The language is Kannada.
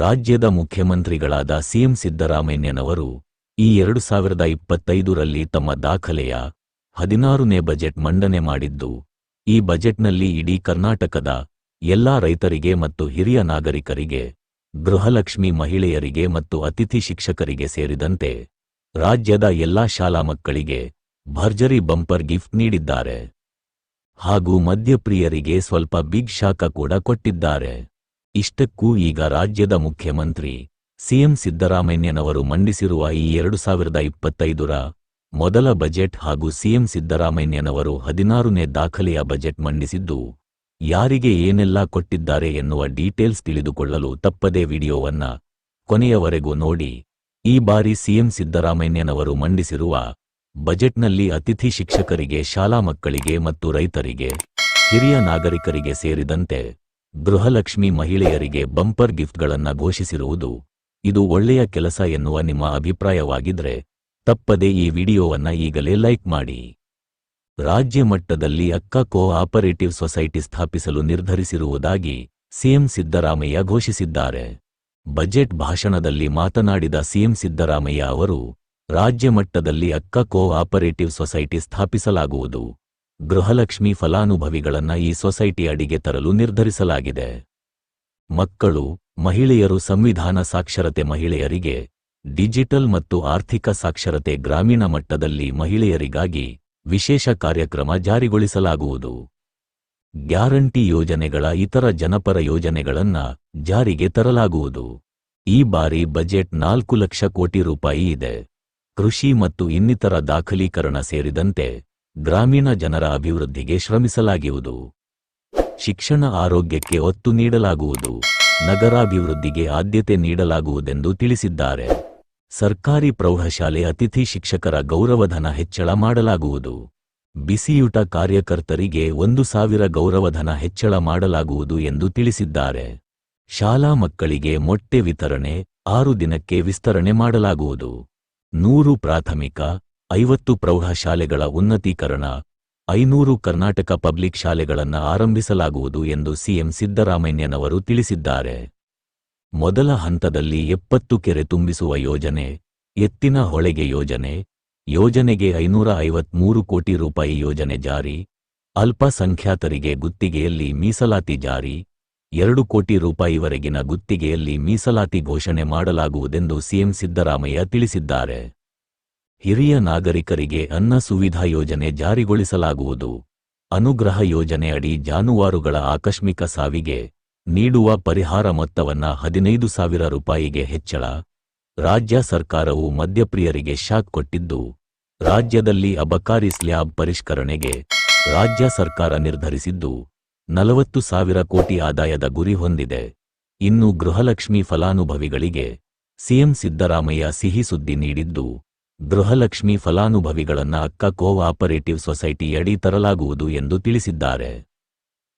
ರಾಜ್ಯದ ಮುಖ್ಯಮಂತ್ರಿಗಳಾದ ಸಿಎಂ ಸಿದ್ದರಾಮಯ್ಯನವರು ಈ ಎರಡು ಸಾವಿರದ ಇಪ್ಪತ್ತೈದರಲ್ಲಿ ತಮ್ಮ ದಾಖಲೆಯ ಹದಿನಾರನೇ ಬಜೆಟ್ ಮಂಡನೆ ಮಾಡಿದ್ದು, ಈ ಬಜೆಟ್ನಲ್ಲಿ ಇಡೀ ಕರ್ನಾಟಕದ ಎಲ್ಲಾ ರೈತರಿಗೆ ಮತ್ತು ಹಿರಿಯ ನಾಗರಿಕರಿಗೆ, ಗೃಹಲಕ್ಷ್ಮಿ ಮಹಿಳೆಯರಿಗೆ ಮತ್ತು ಅತಿಥಿ ಶಿಕ್ಷಕರಿಗೆ ಸೇರಿದಂತೆ ರಾಜ್ಯದ ಎಲ್ಲಾ ಶಾಲಾ ಮಕ್ಕಳಿಗೆ ಭರ್ಜರಿ ಬಂಪರ್ ಗಿಫ್ಟ್ ನೀಡಿದ್ದಾರೆ. ಹಾಗೂ ಮದ್ಯಪ್ರಿಯರಿಗೆ ಸ್ವಲ್ಪ ಬಿಗ್ ಶಾಖ ಕೂಡ ಕೊಟ್ಟಿದ್ದಾರೆ. ಇಷ್ಟಕ್ಕೂ ಈಗ ರಾಜ್ಯದ ಮುಖ್ಯಮಂತ್ರಿ ಸಿಎಂ ಸಿದ್ದರಾಮಯ್ಯನವರು ಮಂಡಿಸಿರುವ ಈ ಎರಡು ಸಾವಿರದ ಇಪ್ಪತ್ತೈದರ ಮೊದಲ ಬಜೆಟ್ ಹಾಗೂ ಸಿಎಂ ಸಿದ್ದರಾಮಯ್ಯನವರು ಹದಿನಾರನೇ ದಾಖಲೆಯ ಬಜೆಟ್ ಮಂಡಿಸಿದ್ದು, ಯಾರಿಗೆ ಏನೆಲ್ಲಾ ಕೊಟ್ಟಿದ್ದಾರೆ ಎನ್ನುವ ಡೀಟೇಲ್ಸ್ ತಿಳಿದುಕೊಳ್ಳಲು ತಪ್ಪದೇ ವಿಡಿಯೋವನ್ನ ಕೊನೆಯವರೆಗೂ ನೋಡಿ. ಈ ಬಾರಿ ಸಿಎಂ ಸಿದ್ದರಾಮಯ್ಯನವರು ಮಂಡಿಸಿರುವ ಬಜೆಟ್ನಲ್ಲಿ ಅತಿಥಿ ಶಿಕ್ಷಕರಿಗೆ, ಶಾಲಾ ಮಕ್ಕಳಿಗೆ ಮತ್ತು ರೈತರಿಗೆ, ಹಿರಿಯ ನಾಗರಿಕರಿಗೆ ಸೇರಿದಂತೆ ಗೃಹಲಕ್ಷ್ಮಿ ಮಹಿಳೆಯರಿಗೆ ಬಂಪರ್ ಗಿಫ್ಟ್ಗಳನ್ನು ಘೋಷಿಸಿರುವುದು ಇದು ಒಳ್ಳೆಯ ಕೆಲಸ ಎನ್ನುವ ನಿಮ್ಮ ಅಭಿಪ್ರಾಯವಾಗಿದ್ರೆ ತಪ್ಪದೆ ಈ ವಿಡಿಯೋವನ್ನ ಈಗಲೇ ಲೈಕ್ ಮಾಡಿ. ರಾಜ್ಯ ಮಟ್ಟದಲ್ಲಿ ಅಕ್ಕ ಕೋ ಆಪರೇಟಿವ್ ಸೊಸೈಟಿ ಸ್ಥಾಪಿಸಲು ನಿರ್ಧರಿಸಿರುವುದಾಗಿ ಸಿಎಂ ಸಿದ್ದರಾಮಯ್ಯ ಘೋಷಿಸಿದ್ದಾರೆ. ಬಜೆಟ್ ಭಾಷಣದಲ್ಲಿ ಮಾತನಾಡಿದ ಸಿಎಂ ಸಿದ್ದರಾಮಯ್ಯ ಅವರು, ರಾಜ್ಯ ಮಟ್ಟದಲ್ಲಿ ಅಕ್ಕ ಕೋ ಆಪರೇಟಿವ್ ಸೊಸೈಟಿ ಸ್ಥಾಪಿಸಲಾಗುವುದು. ಗೃಹಲಕ್ಷ್ಮಿ ಫಲಾನುಭವಿಗಳನ್ನ ಈ ಸೊಸೈಟಿ ಅಡಿಗೆ ತರಲು ನಿರ್ಧರಿಸಲಾಗಿದೆ. ಮಕ್ಕಳು, ಮಹಿಳೆಯರು ಸಂವಿಧಾನ ಸಾಕ್ಷರತೆ ಮಹಿಳೆಯರಿಗೆ, ಡಿಜಿಟಲ್ ಮತ್ತು ಆರ್ಥಿಕ ಸಾಕ್ಷರತೆ ಗ್ರಾಮೀಣ ಮಟ್ಟದಲ್ಲಿ ಮಹಿಳೆಯರಿಗಾಗಿ ವಿಶೇಷ ಕಾರ್ಯಕ್ರಮ ಜಾರಿಗೊಳಿಸಲಾಗುವುದು. ಗ್ಯಾರಂಟಿ ಯೋಜನೆಗಳ ಇತರ ಜನಪರ ಯೋಜನೆಗಳನ್ನ ಜಾರಿಗೆ ತರಲಾಗುವುದು. ಈ ಬಾರಿ ಬಜೆಟ್ ನಾಲ್ಕು ಲಕ್ಷ ಕೋಟಿ ರೂಪಾಯಿ ಇದೆ. ಕೃಷಿ ಮತ್ತು ಇನ್ನಿತರ ದಾಖಲೀಕರಣ ಸೇರಿದಂತೆ ಗ್ರಾಮೀಣ ಜನರ ಅಭಿವೃದ್ಧಿಗೆ ಶ್ರಮಿಸಲಾಗುವುದು. ಶಿಕ್ಷಣ ಆರೋಗ್ಯಕ್ಕೆ ಒತ್ತು ನೀಡಲಾಗುವುದು. ನಗರಾಭಿವೃದ್ಧಿಗೆ ಆದ್ಯತೆ ನೀಡಲಾಗುವುದೆಂದು ತಿಳಿಸಿದ್ದಾರೆ. ಸರ್ಕಾರಿ ಪ್ರೌಢಶಾಲೆ ಅತಿಥಿ ಶಿಕ್ಷಕರ ಗೌರವಧನ ಹೆಚ್ಚಳ ಮಾಡಲಾಗುವುದು. ಬಿಸಿಯೂಟ ಕಾರ್ಯಕರ್ತರಿಗೆ ಒಂದು ಸಾವಿರ ಗೌರವಧನ ಹೆಚ್ಚಳ ಮಾಡಲಾಗುವುದು ಎಂದು ತಿಳಿಸಿದ್ದಾರೆ. ಶಾಲಾ ಮಕ್ಕಳಿಗೆ ಮೊಟ್ಟೆ ವಿತರಣೆ ಆರು ದಿನಕ್ಕೆ ವಿಸ್ತರಣೆ ಮಾಡಲಾಗುವುದು. ನೂರು ಪ್ರಾಥಮಿಕ ಐವತ್ತು ಪ್ರೌಢಶಾಲೆಗಳ ಉನ್ನತೀಕರಣ, ಐನೂರು ಕರ್ನಾಟಕ ಪಬ್ಲಿಕ್ ಶಾಲೆಗಳನ್ನು ಆರಂಭಿಸಲಾಗುವುದು ಎಂದು ಸಿಎಂ ಸಿದ್ದರಾಮಯ್ಯನವರು ತಿಳಿಸಿದ್ದಾರೆ. ಮೊದಲ ಹಂತದಲ್ಲಿ ಎಪ್ಪತ್ತು ಕೆರೆ ತುಂಬಿಸುವ ಯೋಜನೆ, ಎತ್ತಿನ ಹೊಳೆಗೆ ಯೋಜನೆ, ಯೋಜನೆಗೆ ಐನೂರ ಐವತ್ಮೂರು ಕೋಟಿ ರೂಪಾಯಿ ಯೋಜನೆ ಜಾರಿ, ಅಲ್ಪಸಂಖ್ಯಾತರಿಗೆ ಗುತ್ತಿಗೆಯಲ್ಲಿ ಮೀಸಲಾತಿ ಜಾರಿ, ಎರಡು ಕೋಟಿ ರೂಪಾಯಿವರೆಗಿನ ಗುತ್ತಿಗೆಯಲ್ಲಿ ಮೀಸಲಾತಿ ಘೋಷಣೆ ಮಾಡಲಾಗುವುದೆಂದು ಸಿಎಂ ಸಿದ್ದರಾಮಯ್ಯ ತಿಳಿಸಿದ್ದಾರೆ. ಹಿರಿಯ ನಾಗರಿಕರಿಗೆ ಅನ್ನ ಸುವಿಧಾ ಯೋಜನೆ ಜಾರಿಗೊಳಿಸಲಾಗುವುದು. ಅನುಗ್ರಹ ಯೋಜನೆ ಅಡಿ ಜಾನುವಾರುಗಳ ಆಕಸ್ಮಿಕ ಸಾವಿಗೆ ನೀಡುವ ಪರಿಹಾರ ಮೊತ್ತವನ್ನ ಹದಿನೈದು ಸಾವಿರ ರೂಪಾಯಿಗೆ ಹೆಚ್ಚಳ. ರಾಜ್ಯ ಸರ್ಕಾರವು ಮದ್ಯಪ್ರಿಯರಿಗೆ ಶಾಕ್ ಕೊಟ್ಟಿದ್ದು, ರಾಜ್ಯದಲ್ಲಿ ಅಬಕಾರಿ ಸ್ಲ್ಯಾಬ್ ಪರಿಷ್ಕರಣೆಗೆ ರಾಜ್ಯ ಸರ್ಕಾರ ನಿರ್ಧರಿಸಿದ್ದು, ನಲವತ್ತು ಸಾವಿರ ಕೋಟಿ ಆದಾಯದ ಗುರಿ ಹೊಂದಿದೆ. ಇನ್ನು ಗೃಹಲಕ್ಷ್ಮಿ ಫಲಾನುಭವಿಗಳಿಗೆ ಸಿಎಂ ಸಿದ್ದರಾಮಯ್ಯ ಸಿಹಿ ಸುದ್ದಿ ನೀಡಿದ್ದು ಗೃಹಲಕ್ಷ್ಮಿ ಫಲಾನುಭವಿಗಳನ್ನ ಅಕ್ಕ ಕೋ ಆಪರೇಟಿವ್ ಸೊಸೈಟಿ ಅಡಿ ತರಲಾಗುವುದು ಎಂದು ತಿಳಿಸಿದ್ದಾರೆ.